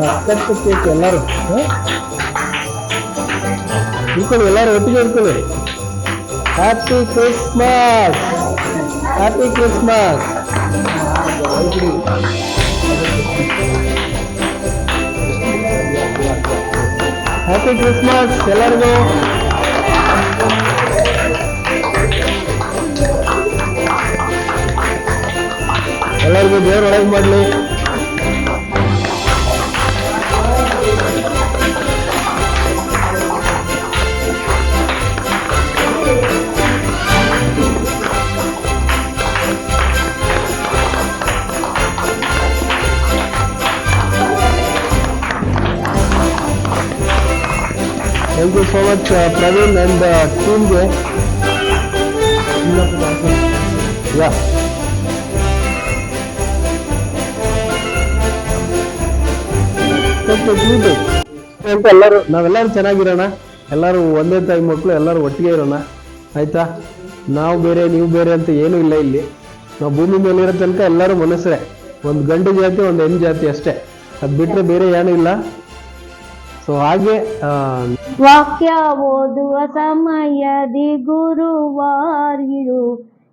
ಹತ್ತತ್ತು ಕೇಕ್ ಎಲ್ಲರೂ ಹ? ಇಟ್ಕೊಳ್ಳಿ ಎಲ್ಲರೂ ಒಟ್ಟಿಗೆ ಇಟ್ಕೊಳ್ಳಿ happy Christmas happy Christmas happy Christmas ಎಲ್ಲರಿಗೂ ಎಲ್ಲರಿಗೂ ದೇವ್ರ ಒಳಗೆ ಮಾಡಲಿ thank you so much Praveen and ಟೀಮ್ಗೆ ಯಾ ಅಂತ ಎಲ್ಲರೂ. ನಾವೆಲ್ಲರೂ ಚೆನ್ನಾಗಿರೋಣ. ಎಲ್ಲರೂ ಒಂದೇ ತಾಯಿ ಮಕ್ಕಳು ಎಲ್ಲರೂ ಒಟ್ಟಿಗೆ ಇರೋಣ. ಆಯ್ತಾ? ನಾವು ಬೇರೆ ನೀವು ಬೇರೆ ಅಂತ ಏನೂ ಇಲ್ಲ ಇಲ್ಲಿ. ನಾವು ಭೂಮಿ ಮೇಲೆ ಇರೋ ತನಕ ಎಲ್ಲರೂ ಮನಸ್ಸರೇ. ಒಂದು ಗಂಡು ಜಾತಿ ಒಂದು ಹೆಣ್ಣು ಜಾತಿ ಅಷ್ಟೇ. ಅದು ಬಿಟ್ಟರೆ ಬೇರೆ ಏನೂ ಇಲ್ಲ. ಸೊ ಹಾಗೆ ವಾಕ್ಯ ಓದುವ ಸಮಯದಿ ಗುರುವಾರಿರು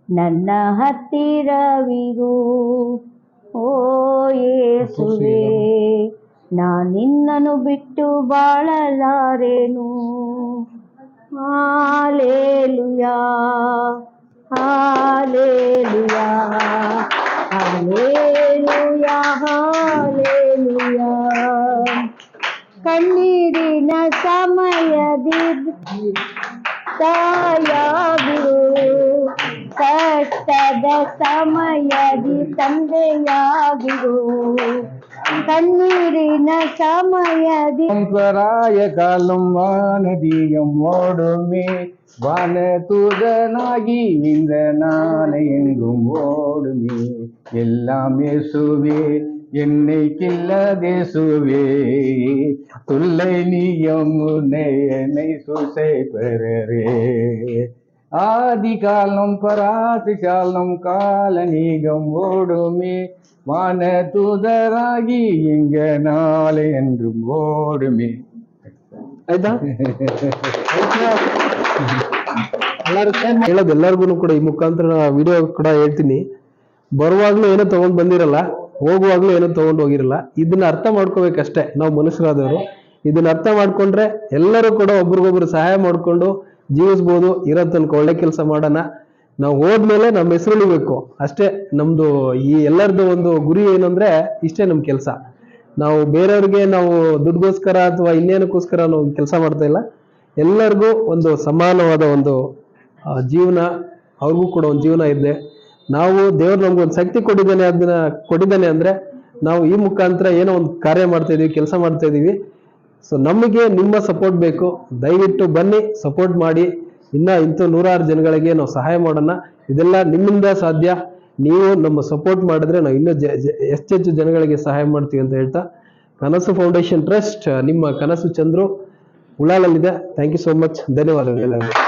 ನನ್ನ ಹತ್ತಿರವಿರು. ಓ ಯೇಸುವೆ ನಿನ್ನನ್ನು ಬಿಟ್ಟು ಬಾಳಲಾರೇನು. ಹಾಲೇಲುಯಾ ಹಾಲೇಲುಯಾ ಕಣ್ಣೀರಿನ ಸಮಯದಿ ತಾಯಾಗಿರು ಕಷ್ಟದ ಸಮಯದಿ ತಂದೆಯಾಗಿರು கண்ணீரின சமயதி பராய காலம் வானதியம் ஓடுமே வான தூதனாகி இந்த நாளை எங்கும் ஓடுமே எல்லாம் இயேசுவே என்னைக்கில்லதே சுவே தொல்லை நீயம் உன்னை சுசை பெறரே ஆதி காலம் பராதி காலம் கால நீகம் ஓடுமே வான தூதராகி இங்க நாளை என்றும் ஓடுமே ಆಯ್ತಾ ಹೇಳೋದು ಎಲ್ಲರಿಗೂ ಕೂಡ ಈ ಮುಖಾಂತರ ವಿಡಿಯೋ ಕೂಡ ಹೇಳ್ತೀನಿ ಬರುವಾಗ್ಲೂ ಏನೋ ತಗೊಂಡ್ ಬಂದಿರಲ್ಲ ಹೋಗುವಾಗ್ಲೂ ಏನೂ ತಗೊಂಡು ಹೋಗಿರಲ್ಲ. ಇದನ್ನ ಅರ್ಥ ಮಾಡ್ಕೋಬೇಕಷ್ಟೇ ನಾವು ಮನುಷ್ಯರಾದವರು ಇದನ್ನ ಅರ್ಥ ಮಾಡ್ಕೊಂಡ್ರೆ ಎಲ್ಲರೂ ಕೂಡ ಒಬ್ರಿಗೊಬ್ರು ಸಹಾಯ ಮಾಡಿಕೊಂಡು ಜೀವಿಸ್ಬೋದು. ಇರೋ ತನಕ ಒಳ್ಳೆ ಕೆಲಸ ಮಾಡೋಣ. ನಾವು ಹೋದ್ಮೇಲೆ ನಮ್ಮ ಹೆಸರು ಉಳಿಬೇಕು ಅಷ್ಟೇ ನಮ್ದು ಈ ಎಲ್ಲರದ್ದು ಒಂದು ಗುರಿ ಏನಂದ್ರೆ ಇಷ್ಟೇ ನಮ್ಮ ಕೆಲಸ. ನಾವು ಬೇರೆಯವ್ರಿಗೆ ನಾವು ದುಡ್ಡುಗೋಸ್ಕರ ಅಥವಾ ಇನ್ನೇನಕ್ಕೋಸ್ಕರ ನಾವು ಕೆಲಸ ಮಾಡ್ತಾ ಇಲ್ಲ. ಎಲ್ಲರಿಗೂ ಒಂದು ಸಮಾನವಾದ ಒಂದು ಜೀವನ. ಅವ್ರಿಗೂ ಕೂಡ ಒಂದು ಜೀವನ ಇದೆ. ನಾವು ದೇವ್ರು ನಮ್ಗೆ ಒಂದು ಶಕ್ತಿ ಕೊಟ್ಟಿದ್ದಾನೆ, ಅದನ್ನ ಕೊಟ್ಟಿದ್ದಾನೆ ಅಂದ್ರೆ ನಾವು ಈ ಮುಖಾಂತರ ಏನೋ ಒಂದು ಕಾರ್ಯ ಮಾಡ್ತಾ ಇದೀವಿ, ಕೆಲಸ ಮಾಡ್ತಾ ಇದೀವಿ. ಸೊ ನಮಗೆ ನಿಮ್ಮ ಸಪೋರ್ಟ್ ಬೇಕು. ದಯವಿಟ್ಟು ಬನ್ನಿ ಸಪೋರ್ಟ್ ಮಾಡಿ. ಇನ್ನ ಇಂಥ ನೂರಾರು ಜನಗಳಿಗೆ ನಾವು ಸಹಾಯ ಮಾಡೋಣ. ಇದೆಲ್ಲ ನಿಮ್ಮಿಂದ ಸಾಧ್ಯ. ನೀವು ನಮ್ಮ ಸಪೋರ್ಟ್ ಮಾಡಿದ್ರೆ ನಾವು ಇನ್ನೂ ಹೆಚ್ಚೆಚ್ಚು ಜನಗಳಿಗೆ ಸಹಾಯ ಮಾಡ್ತೀವಿ ಅಂತ ಹೇಳ್ತಾ, ಕನಸು ಫೌಂಡೇಶನ್ ಟ್ರಸ್ಟ್, ನಿಮ್ಮ ಕನಸು ಚಂದ್ರು ಉಳಾಲಲ್ಲಿದೆ ಥ್ಯಾಂಕ್ ಯು ಸೋ ಮಚ್ ಧನ್ಯವಾದಗಳು